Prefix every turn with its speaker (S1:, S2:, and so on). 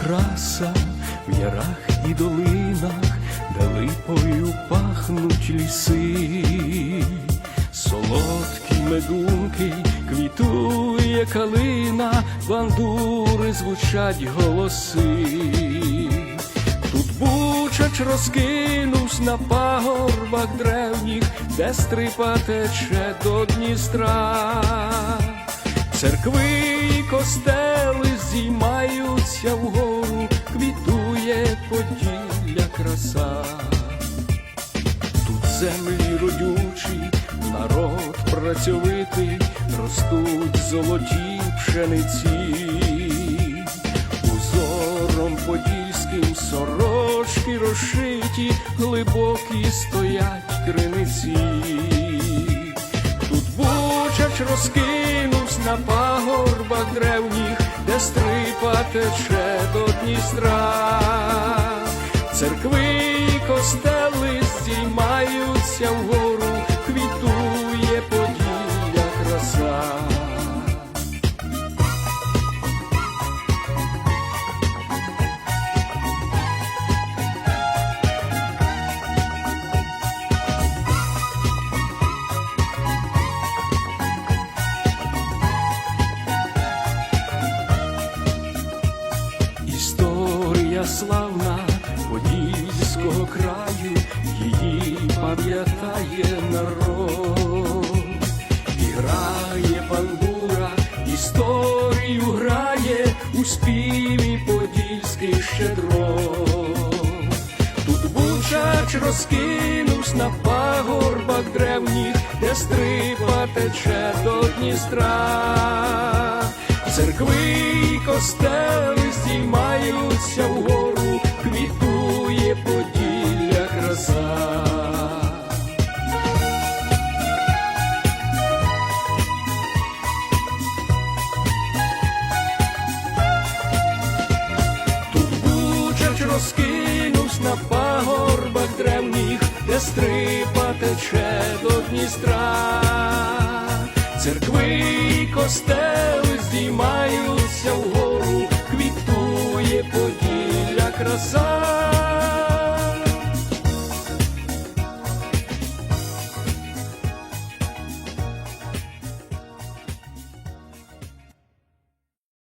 S1: окраса в ярах і долинах, де липою пахнуть ліси, солодкі медунки, квітує калина, бандури звучать голоси. Тут бучач розкинувсь на пагорбах древніх, де стрипа тече до Дністра. Церкви і костели зіймаються вгору, квітує поділля краса. Тут землі родючі, народ працьовитий, ростуть золоті пшениці, узором подільським сорочки розшиті, глибокі стоять криниці. Тут бучач розкинувсь стрипа тече до Дністра. Церкви і костели здіймаються вгору, квітує подія краса. Історія славна Подільського краю, її пам'ятає народ, і грає бандура, історію грає у співі подільський щедро. Тут бучач розкинувсь на пагорбах древніх, де стрипа тече до Дністра. Церкви і костели здіймаються вгору, квітує поділля краса. Тут бучач розкинувсь на пагорбах древніх, де стрипа тече до Дністра. Церкви і костели здіймаються вгору, квітує поділля краса.